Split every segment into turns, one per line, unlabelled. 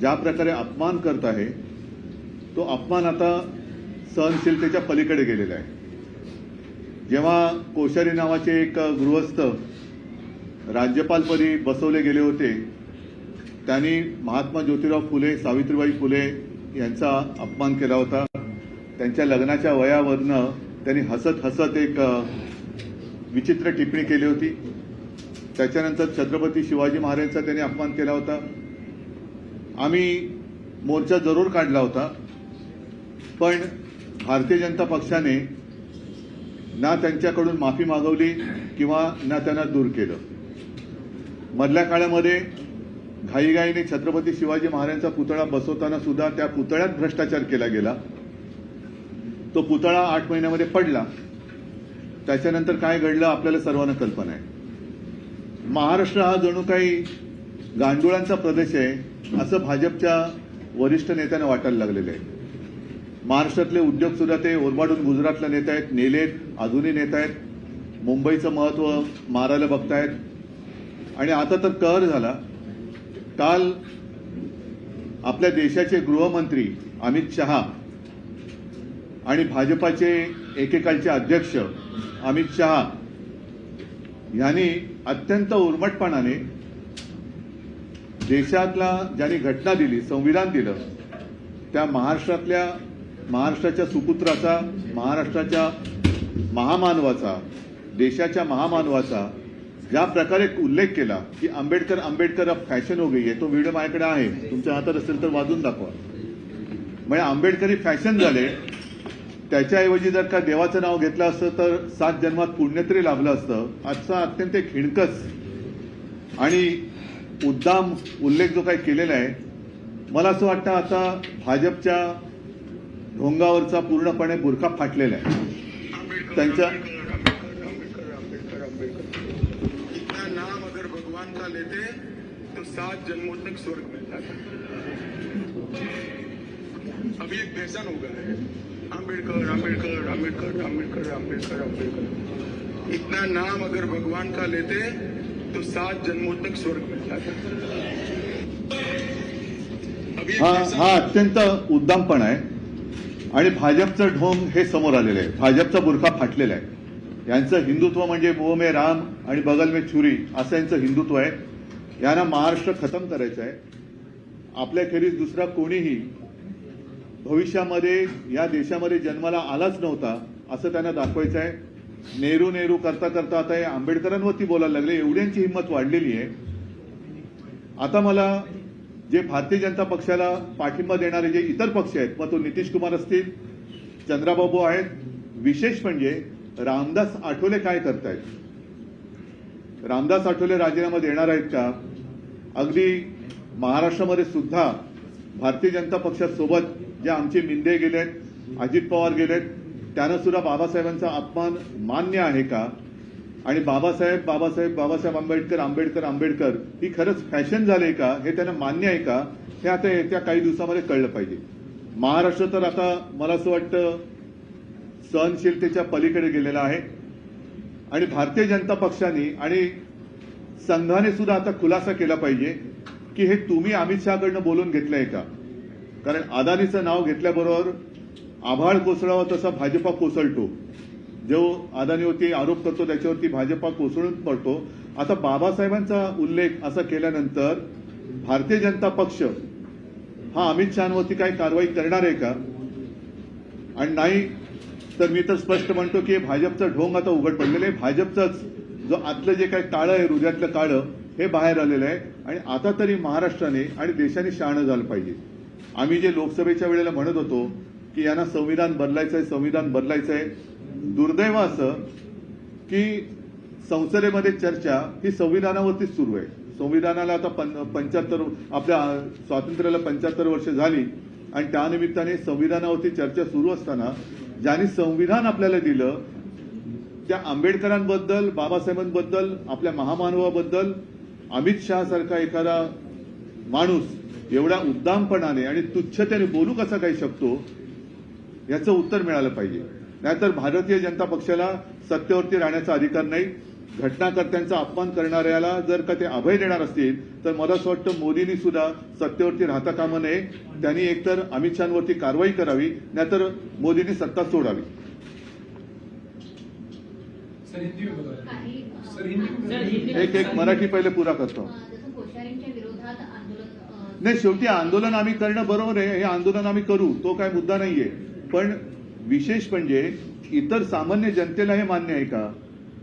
ज्या प्रकारे अपमान करत आहे तो अपमान आता सहनशीलतेच्या पलीकडे गेलेला आहे. जेव्हा कोश्यारी नावाचे एक गृहस्थ राज्यपालपदी बसवले गेले होते त्यांनी महात्मा ज्योतिराव फुले सावित्रीबाई फुले यांचा अपमान केला होता. त्यांच्या लग्नाच्या वयावरनं त्यांनी हसत हसत एक विचित्र टिप्पणी केली होती. त्याच्यानंतर छत्रपती शिवाजी महाराजांचा त्यांनी अपमान केला होता. आम्ही मोर्चा जरूर काढला होता पण भारतीय जनता पक्षाने ना त्यांच्याकडून माफी मागवली किंवा ना त्यांना दूर केलं. मधल्या काळामध्ये घाईघाईने छत्रपती शिवाजी महाराजांचा पुतळा बसवताना सुद्धा त्या पुतळ्यात भ्रष्टाचार केला गेला. तो पुतळा आठ महिन्यामध्ये पडला. त्याच्यानंतर काय घडलं आपल्याला सर्वांना कल्पना आहे. महाराष्ट्र हा जणू काही गांडुळांचा प्रदेश आहे असं भाजपच्या वरिष्ठ नेत्यांना वाटायला लागलेलं आहे. महाराष्ट्रातले उद्योग सुद्धा ते ओरबाडून गुजरातला नेत आहेत नेलेत अजूनही नेत आहेत. मुंबईचं महत्त्व मारायला बघतायत. आणि आता तर कहर झाला. काल आपल्या देशाचे गृहमंत्री अमित शहा आणि भाजपाचे एकेकाळचे अध्यक्ष अमित शहा यांनी अत्यंत उर्मटपणाने देशातला ज्याने घटना दिली संविधान दिलं त्या महाराष्ट्रातल्या महाराष्ट्राच्या सुपुत्राचा महाराष्ट्राच्या महामानवाचा देशाच्या महामानवाचा ज्या प्रकारे उल्लेख केला की आंबेडकर आंबेडकर अब फॅशन हो गई आहे तो व्हिडिओ माझ्याकडे आहे. तुमच्या हातात असेल तर वाजून दाखवा. म्हणजे आंबेडकरी फॅशन झाले. त्याच्याऐवजी जर का देवाचं नाव घेतलं असतं तर सात जन्मात पुण्य तरी लाभलं असतं. आजचा अत्यंत खिणकस. आणि उद्दाम उल्लेख जो काही केलेला आहे मला असं वाटतं आता भाजपच्या ढोंगावरचा पूर्णपणे बुरखा फाटलेला आहे. त्यांच्या
अम्बेडकर अम्बेडकर अम्बेडकर इतना नाम अगर भगवान का लेते तो सात जन्मों तक स्वर्ग मिल जाता अभी एक फैशन हो गया है। अम्बेडकर अम्बेडकर अम्बेडकर अम्बेडकर अम्बेडकर अम्बेडकर इतना नाम अगर भगवान का लेते तो सात जन्मों तक स्वर्ग मिल जाता
हा हा अत्यंत उद्दामपण आहे. आणि भाजपचं ढोंग हे समोर आलेलं आहे. भाजपचा बुरखा फाटलेला आहे. यांचं हिंदुत्व म्हणजे मोह में राम आणि बगल में छुरी असं यांचं हिंदुत्व आहे. यांना महाराष्ट्र खतम करायचं आहे. आपल्याखेरीज दुसरा कोणीही भविष्यामध्ये या देशामध्ये जन्माला आलाच नव्हता असं त्यांना दाखवायचं आहे. नेहरू नेहरू करता करता आता हे आंबेडकरांवरती बोलायला लागले. एवढ्यांची हिंमत वाढलेली आहे. आता मला जे भारतीय जनता पक्षाला पाठिंबा देणारे जे इतर पक्ष आहेत मग तो नितीश कुमार असतील चंद्राबाबू आहेत विशेष म्हणजे रामदास आठवले काय करतायत? रामदास आठवले राजीनामा देणार आहेत का? अगदी महाराष्ट्रामध्ये सुद्धा भारतीय जनता पक्षासोबत जे आमचे मिंदे गेलेत अजित पवार गेलेत त्यांना सुद्धा बाबासाहेबांचा अपमान मान्य आहे का? आणि बाबासाहेब बाबासाहेब बाबासाहेब आंबेडकर आंबेडकर आंबेडकर ही खरंच फॅशन झाली का? हे त्यांना मान्य आहे का? हे आता येत्या काही दिवसामध्ये कळलं पाहिजे. महाराष्ट्र तर आता मला असं वाटतं सहनशीलतेच्या पलीकडे गेलेला आहे. आणि भारतीय जनता पक्षाने आणि संघाने सुद्धा आता खुलासा केला पाहिजे की हे तुम्ही अमित शहाकडनं बोलून घेतलंय का? कारण अदानीचं नाव घेतल्याबरोबर आभाळ कोसळावा तसा भाजपा कोसळतो. जो अदानीवरती आरोप करतो त्याच्यावरती भाजपा कोसळून पडतो. आता बाबासाहेबांचा उल्लेख असा केल्यानंतर भारतीय जनता पक्ष हा अमित शहावरती काही कारवाई करणार आहे का? आणि नाही तर मी तर स्पष्ट म्हणतो की भाजपचं ढोंग आता उघड पडलेलं आहे. भाजपचंच जो आतलं जे काही काळं आहे हृदयातलं काळं हे बाहेर आलेलं आहे. आणि आता तरी महाराष्ट्राने आणि देशाने शहाणं झालं पाहिजे. आम्ही जे लोकसभेच्या वेळेला म्हणत होतो की यांना संविधान बदलायचं आहे संविधान बदलायचं आहे दुर्दैव असं की संसदेमध्ये चर्चा ही संविधानावरतीच सुरू आहे. संविधानाला आता पंच्याहत्तर आपल्या स्वातंत्र्याला पंच्याहत्तर वर्ष झाली आणि त्यानिमित्ताने संविधानावरती चर्चा सुरू असताना ज्यांनी संविधान आपल्याला दिलं त्या आंबेडकरांबद्दल बाबासाहेबांबद्दल आपल्या महामानवाबद्दल अमित शहा सारखा एखादा माणूस एवढ्या उद्दामपणाने आणि तुच्छतेने बोलू कसा काही शकतो याचं उत्तर मिळालं पाहिजे. नाहीतर भारतीय जनता पक्षाला सत्तेवरती राहण्याचा अधिकार नाही. घटनाकर्त्यांचा अपमान करणाऱ्याला जर का ते अभय देणार असतील तर मला असं वाटतं मोदींनी सुद्धा सत्तेवरती राहता कामा नये. त्यांनी एकतर अमित शहावरती कारवाई करावी नाहीतर मोदींनी सत्ता सोडावी. एक एक मराठी पहिले पुरा करतो. नाही शेवटी आंदोलन आम्ही करणं बरोबर आहे. हे आंदोलन आम्ही करू. तो काय मुद्दा नाहीये. पण विशेष म्हणजे इतर सामान्य जनतेला हे मान्य आहे का?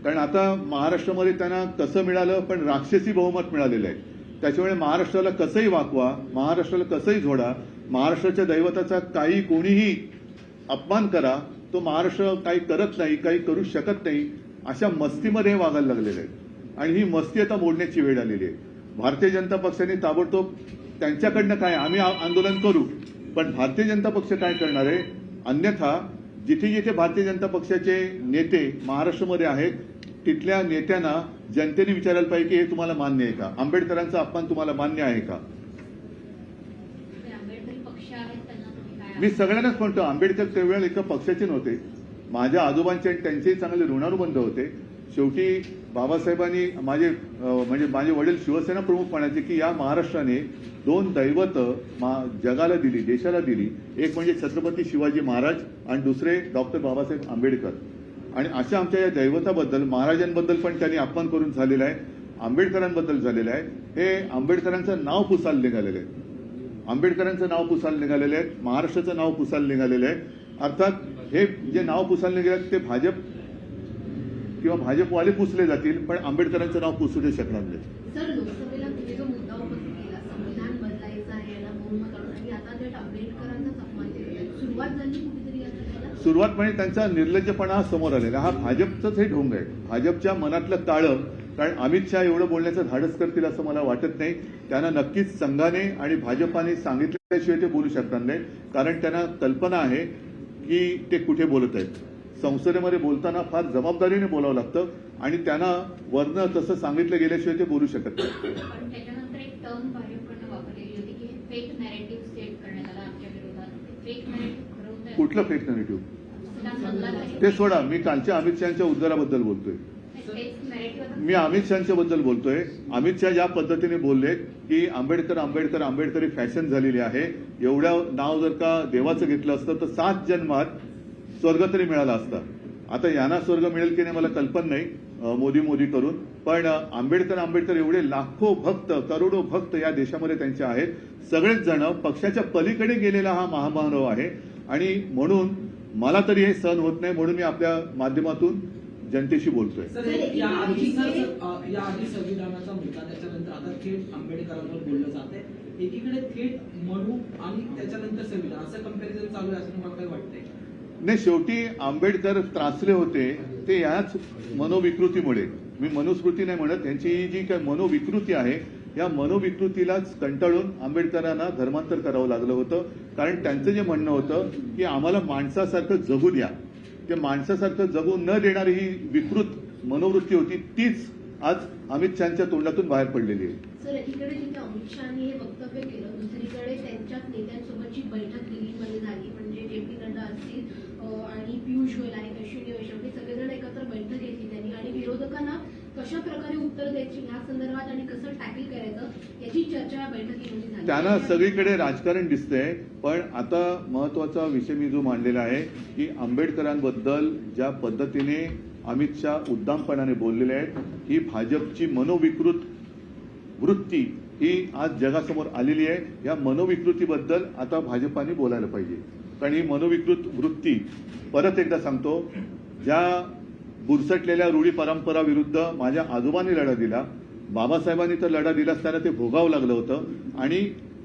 कारण आता महाराष्ट्रामध्ये त्यांना कसं मिळालं पण राक्षसी बहुमत मिळालेलं आहे. त्याच्यामुळे महाराष्ट्राला कसंही वाकवा महाराष्ट्राला कसंही झोडा महाराष्ट्राच्या दैवताचा काही कोणीही अपमान करा तो महाराष्ट्र काही करत नाही काही करू शकत नाही अशा मस्तीमध्ये हे वागायला लागलेले आहेत. आणि ही मस्ती आता मोडण्याची वेळ आलेली आहे. भारतीय जनता पक्षाने ताबडतोब त्यांच्याकडनं काय आम्ही आ- आंदोलन करू पण भारतीय जनता पक्ष काय करणार आहे? अन्यथा जिथे जिथे भारतीय जनता पक्षाचे नेते महाराष्ट्रामध्ये आहेत तिथल्या नेत्यांना जनतेने विचारायला पाहिजे की हे तुम्हाला मान्य आहे का? आंबेडकरांचा अपमान तुम्हाला मान्य आहे का? मी सगळ्यांनाच म्हणतो आंबेडकर त्यावेळेला एका पक्षाचे नव्हते. माझ्या आजोबांचे आणि त्यांचेही चांगले ऋणानुबंध होते. शेवटी बाबासाहेबांनी माझे म्हणजे माझे वडील शिवसेना प्रमुख म्हणायचे की या महाराष्ट्राने दोन दैवत जगाला दिली देशाला दिली. एक म्हणजे छत्रपती शिवाजी महाराज आणि दुसरे डॉक्टर बाबासाहेब आंबेडकर. आणि अशा आमच्या या दैवताबद्दल महाराजांबद्दल पण त्यांनी अपमान करून झालेला आहे. आंबेडकरांबद्दल झालेलं आहे. हे आंबेडकरांचं नाव पुसायला निघालेलं आहे आंबेडकरांचं नाव पुसायला निघालेलं आहे महाराष्ट्राचं नाव पुसायला निघालेलं आहे अर्थात हे जे नाव पुसायला निघाले ते भाजप किंवा भाजपवाले पुसले जातील पण आंबेडकरांचं नाव पुसू शकणार नाही
सर लोकसभेला तुम्ही जो मुद्दा उपस्थित केला संविधान बदलायचं आहे याला बहुमत आणून आणि आता थेट आंबेडकरांचाच अपमान केलेला आहे सुरुवात
म्हणजे त्यांचा निर्लज्जपणा हा समोर आलेला. हा भाजपचंच हे ढोंग आहे. भाजपच्या मनातलं काळं कारण अमित शहा एवढं बोलण्याचं धाडस करतील असं मला वाटत नाही. त्यांना नक्कीच संघाने आणि भाजपाने सांगितल्याशिवाय ते बोलू शकणार नाही. कारण त्यांना कल्पना आहे की ते कुठे बोलत आहेत. संसदेमध्ये बोलताना फार जबाबदारीने बोलावं लागतं आणि त्यांना वरनं तसं सांगितलं गेल्याशिवाय ते बोलू शकत नाही. कुठलं फेक नेगेटिव्ह ते सोडा मी कालच्या अमित शहाच्या उद्गाराबद्दल बोलतोय. मी अमित शहाच्या बद्दल बोलतोय. अमित शहा ज्या पद्धतीने बोलले की आंबेडकर आंबेडकर आंबेडकरी फॅशन झालेली आहे एवढ्या नाव जर का देवाचं घेतलं असतं तर सात जन्मात स्वर्ग तरी मिळाला असता. आता यांना स्वर्ग मिळेल की नाही मला कल्पना नाही मोदी मोदी करून. पण आंबेडकर आंबेडकर एवढे लाखो भक्त करोडो भक्त या देशामध्ये त्यांचे आहेत. सगळेच जण पक्षाच्या पलीकडे गेलेला हा महामानव आहे. आणि म्हणून मला तरी हे सहन होत नाही म्हणून मी आपल्या माध्यमातून जनतेशी बोलतोय.
सर हे या आधी सर या आधी संविधानाचा मुद्दा त्याच्यानंतर आता थेट आंबेडकरांवर बोललं जाते एकीकडे थेट मनू आणि त्याच्यानंतर संविधान असं कंपॅरिझन चालू आहे असं मला काही वाटतंय?
नाही शेवटी आंबेडकर त्रासले होते ते याच मनोविकृतीमुळे. मी मनुस्मृती नाही म्हणत यांची ही जी काय मनोविकृती आहे या मनोविकृतीलाच कंटाळून आंबेडकरांना धर्मांतर करावं लागलं होतं. कारण त्यांचं जे म्हणणं होतं की आम्हाला माणसासारखं जगू द्या. ते माणसासारखं जगू न देणारी ही विकृत मनोवृत्ती होती तीच आज अमित शहाच्या तोंडातून बाहेर पडलेली आहे.
सर एकीकडे जिथे अमित शहानी हे वक्तव्य केलं दुसरीकडे त्यांच्याच नेत्यांसोबतची बैठक दिल्लीमध्ये झाली म्हणजे जे पी नड्डा असतील आणि पियुष गोयल आणि अश्विनी वैष्णव हे सगळेजण एकत्र बैठक घेतली त्यांनी. आणि विरोधकांना कशा प्रकारे उत्तर द्यायची या संदर्भात आणि कसं टॅकल करायचं याची चर्चा या बैठकीमध्ये झाली.
त्यांना सगळीकडे राजकारण दिसतंय पण आता महत्त्वाचा विषय मी जो मांडलेला आहे की आंबेडकरांबद्दल ज्या पद्धतीने अमित शहा उद्दामपणाने बोललेले आहेत ही भाजपची मनोविकृत वृत्ती ही आज जगासमोर आलेली आहे या मनोविकृतीबद्दल आता भाजपाने बोलायला पाहिजे. कारण ही मनोविकृत वृत्ती परत एकदा सांगतो ज्या बुरसटलेल्या रूढी परंपरा विरुद्ध माझ्या आजोबांनी लढा दिला. बाबासाहेबांनी तर लढा दिला असताना ते भोगावं लागलं होतं. आणि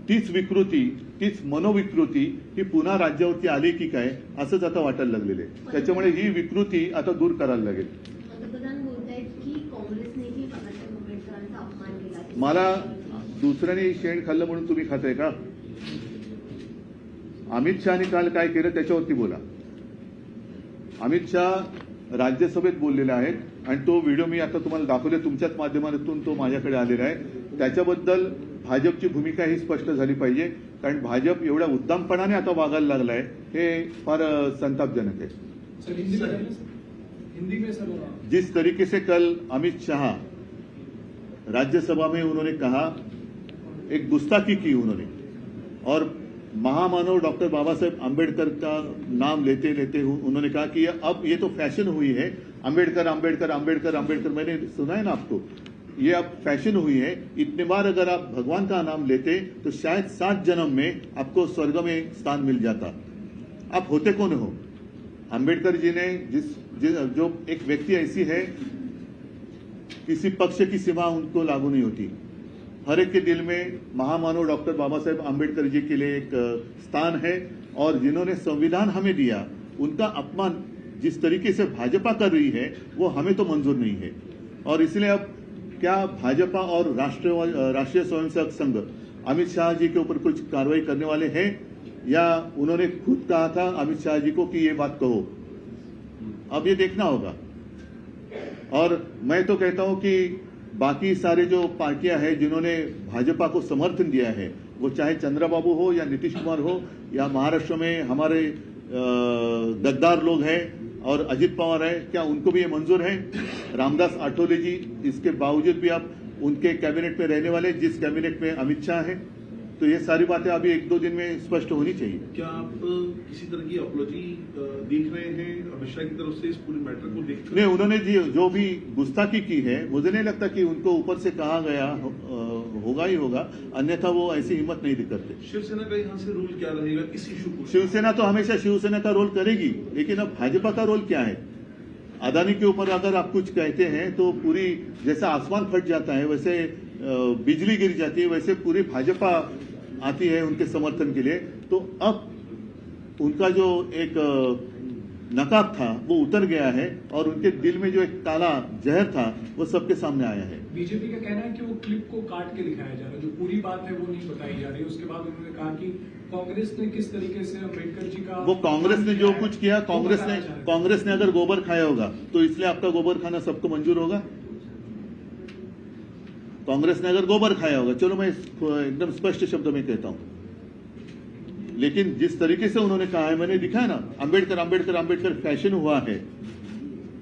तीच विकृती तीच मनोविकृती ही पुन्हा राज्यावरती आली की काय असंच आता वाटायला लागलेलं त्याच्यामुळे ही विकृती आता दूर करायला लागेल. मला दुसऱ्याने शेण खाल्लं म्हणून तुम्ही खाताय का? अमित शहाने काल काय केलं त्याच्यावरती बोला. अमित शहा राज्यसभेत बोललेले आहेत आणि तो व्हिडिओ मी आता तुम्हाला दाखवले तुमच्याच माध्यमातून तो माझ्याकडे आलेला आहे. त्याच्याबद्दल भाजपची भूमिका ही स्पष्ट झाली पाहिजे कारण भाजप एवढ्या उद्दामपणाने आता वागायला लागलाय हे फार संतापजनक आहे.
सर हिंदी में बताइए हिंदी में सर
जिस तरीके से कल अमित शाह राज्यसभा में उन्होंने कहा एक गुस्ताखी की उन्होंने और महामानव डॉक्टर बाबा साहेब आम्बेडकर का नाम लेते लेते उन्होंने कहा कि अब ये तो फ़ैशन हुई है। आम्बेडकर आम्बेडकर आम्बेडकर आम्बेडकर मैंने सुना है ना आपको? ये अब फ़ैशन हुई है। इतने बार अगर आप भगवान का नाम लेते तो शायद सात जन्म में आपको स्वर्ग में स्थान मिल जाता। आप होते कौन हो? अंबेडकर जी ने जिस, जिस जो एक व्यक्ति ऐसी है किसी पक्ष की सीमा उनको लागू नहीं होती। हर एक के दिल में महामानव डॉक्टर बाबा साहेब आम्बेडकर जी के लिए एक स्थान है और जिन्होंने संविधान हमें दिया, उनका अपमान जिस तरीके से भाजपा कर रही है, वो हमें तो मंजूर नहीं है। और इसलिए अब क्या भाजपा और राष्ट्रीय राष्ट्रीय स्वयंसेवक संघ अमित शाह जी के ऊपर कुछ कार्रवाई करने वाले हैं या उन्होंने खुद कहा था अमित शाह जी को कि ये बात कहो? अब ये देखना होगा। और मैं तो कहता हूँ कि बाकी सारे जो पार्टियाँ हैं, जिन्होंने भाजपा को समर्थन दिया है, वो चाहे चंद्राबाबू हो या नीतीश कुमार हो, या महाराष्ट्र में हमारे गद्दार लोग हैं और अजित पवार है, क्या उनको भी ये मंजूर है? रामदास आठोले जी, इसके बावजूद भी आप उनके कैबिनेट में रहने वाले, जिस कैबिनेट में अमित शाह है तो ये सारी बातें अभी एक दो दिन में स्पष्ट होनी चाहिए।
क्या आप किसी तरह की अपॉलॉजी देख रहे हैं? अमित शाह की तरफ़ से इस पूरे मैटर को देख
नहीं उन्होंने जी जो भी गुस्ताखी की है मुझे नहीं लगता कि उनको ऊपर से कहा गया हो- होगा ही होगा अन्यथा वो ऐसी हिम्मत नहीं करते।
शिवसेना का यहाँ से रोल क्या रहेगा? इस इशू को?
शिवसेना तो हमेशा शिवसेना का रोल करेगी लेकिन अब भाजपा का रोल क्या है? अदानी के ऊपर अगर आप कुछ कहते हैं तो पूरी जैसा आसमान फट जाता है वैसे बिजली गिर जाती है वैसे पूरी भाजपा आती है उनके समर्थन के लिए। तो अब उनका जो एक नकाब था वो उतर गया है और उनके दिल में जो एक काला जहर था वो सबके सामने आया है।
बीजेपी का कहना है कि वो क्लिप को काट के दिखाया जा रहा है। जो पूरी बात है वो नहीं बताई जा रही। उसके बाद उन्होंने कहा कि कांग्रेस ने किस तरीके से अंबेडकर जी का
वो कांग्रेस ने जो कुछ किया कांग्रेस ने। कांग्रेस ने अगर गोबर खाया होगा तो इसलिए आपका गोबर खाना सबको मंजूर होगा? कांग्रेस ने अगर गोबर खाया होगा चलो मैं एकदम स्पष्ट शब्द में कहता हूँ। लेकिन जिस तरीके से उन्होंने कहा है मैंने दिखा है ना अंबेडकर अंबेडकर अंबेडकर फ़ैशन हुआ है।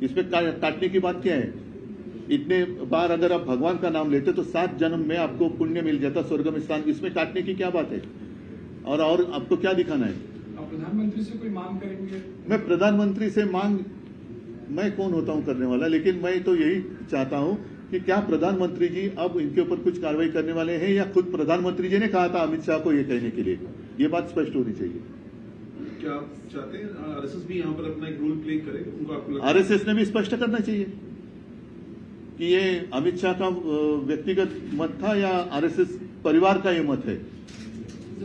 इसमें काटने की बात क्या है? इतने बार अगर आप भगवान का नाम लेते तो सात जन्म में आपको पुण्य मिल जाता स्वर्ग में स्थान। इसमें काटने की क्या बात है? और और आपको क्या दिखाना है?
प्रधानमंत्री से कोई मांग करेंगे?
मैं प्रधानमंत्री से मांग मैं कौन होता हूँ करने वाला? लेकिन मैं तो यही चाहता हूँ कि क्या प्रधानमंत्री जी अब इनके ऊपर कुछ कार्रवाई करने वाले हैं या खुद प्रधानमंत्री जी ने कहा था अमित शाह को ये कहने के लिए? ये बात स्पष्ट होनी चाहिए।
क्या आप चाहते हैं? आरएसएस भी यहाँ पर अपना एक रोल प्ले करे उनको आपको लगता
आरएसएस ने भी स्पष्ट करना चाहिए कि ये अमित शाह का व्यक्तिगत मत था या आरएसएस परिवार का ये मत है?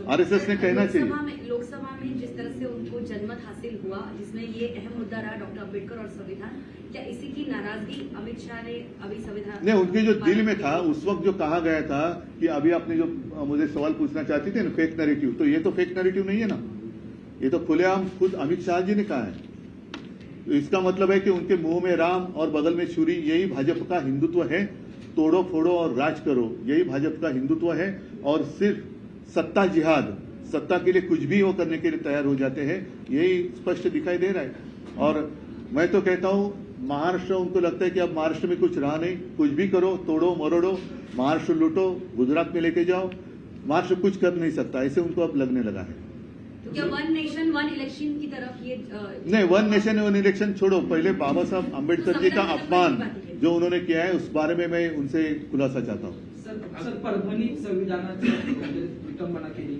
आरएसएस ने कहना चाहिए
लोकसभा में लोकसभा में जिस तरह से उनको जनमत हासिल हुआ जिसमें ये अहम मुद्दा रहा डॉक्टर अंबेडकर और संविधान। क्या इसी की नाराज़गी अमित शाह ने अभी संविधान
नहीं उनके जो दिल में था उस वक्त जो कहा गया था कि अभी आपने जो मुझे सवाल पूछना चाहती थी ना फेक नैरेटिव तो ये तो फेक नैरेटिव नहीं है ना? ये तो खुलेआम खुद अमित शाह जी ने कहा है। तो इसका मतलब है कि उनके मुँह में राम और बगल में छुरी यही भाजपा का हिंदुत्व है। तोड़ो फोड़ो और राज करो यही भाजपा का हिंदुत्व है। और सिर्फ़ सत्ता जिहाद सत्ता के लिए कुछ भी वो करने के लिए तैयार हो जाते हैं यही स्पष्ट दिखाई दे रहा है। और मैं तो कहता हूँ महाराष्ट्र उनको लगता है कि अब महाराष्ट्र में कुछ रहा नहीं कुछ भी करो तोड़ो मरोड़ो महाराष्ट्र लूटो गुजरात में लेके जाओ। महाराष्ट्र कुछ कर नहीं सकता ऐसे उनको अब लगने लगा है।
तो क्या वन नेशन वन इलेक्शन की तरफ़ ये
नहीं वन नेशन वन इलेक्शन छोड़ो। पहले बाबा साहब आम्बेडकर जी का अपमान जो उन्होंने किया है उस बारे में मैं उनसे खुलासा चाहता हूँ।
सर सर संविधानाची विटंबना केली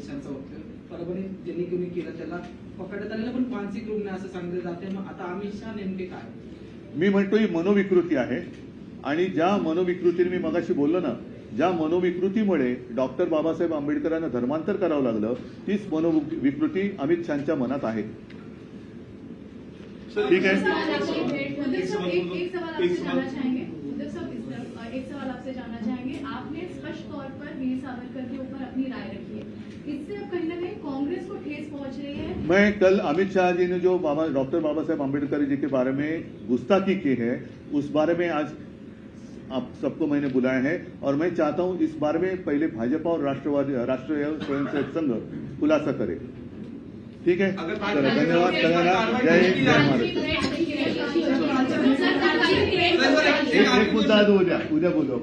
शहाचं वक्तव्य परभणीत ज्यांनी कोणी केलं त्याला पकडण्यात आलेलं पण मानसिक रुग्ण आहे असं सांगितलं जाते मग आता अमित शहा नेमके काय?
मी म्हणतो ही मनोविकृती आहे. आणि ज्या मनोविकृतीने मी मगाशी बोललो ना ज्या मनोविकृतीमुळे डॉक्टर बाबासाहेब आंबेडकरांना धर्मांतर करावं लागलं तीच मनोविकृती अमित शहाच्या मनात आहे. ठीक है
अ, एक सवाल आपसे जानना चाहेंगे? आपने स्पष्ट तौर पर वीर सावरकर के ऊपर अपनी राय रखी है।
मैं कल अमित शाह जी ने जो बाबा डॉक्टर बाबा साहेब आम्बेडकर जी के बारे में गुस्ताखी की है उस बारे में आज आप सबको मैंने बुलाया है और मैं चाहता हूँ इस बारे में पहले भाजपा और राष्ट्रवादी राष्ट्रीय स्वयंसेवक संघ खुलासा करे। ठीक है? धन्यवाद जय हिंद जय
थ्रेट
एक मुद्दा उद्या उद्या बोलू।